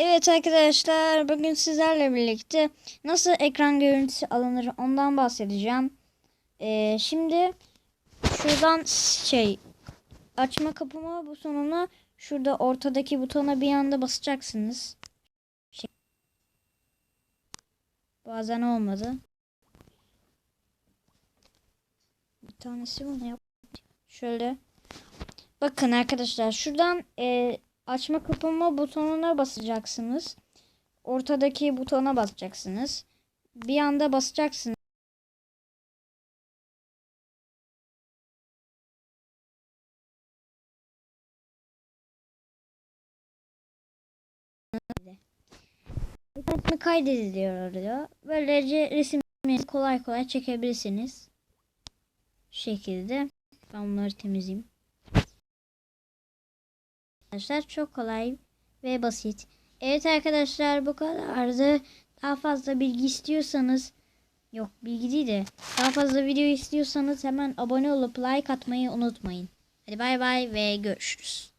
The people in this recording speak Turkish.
Evet arkadaşlar bugün sizlerle birlikte nasıl ekran görüntüsü alınır ondan bahsedeceğim. Ee, şimdi şuradan şey açma kapama butonuna şurada ortadaki butona bir anda basacaksınız. Şey, bazen olmadı. Bir tanesi bunu yap. Şöyle. Bakın arkadaşlar şuradan e, açma kapama butonuna basacaksınız. Ortadaki butona basacaksınız. Bir anda basacaksınız. Resmi kaydediliyor orada. Böylece resimleri kolay kolay çekebilirsiniz. Şekilde. Ben bunları temizleyeyim. Arkadaşlar çok kolay ve basit. Evet arkadaşlar bu kadardı. Daha fazla bilgi istiyorsanız yok bilgi değil de daha fazla video istiyorsanız hemen abone olup like atmayı unutmayın. Hadi bay bay ve görüşürüz.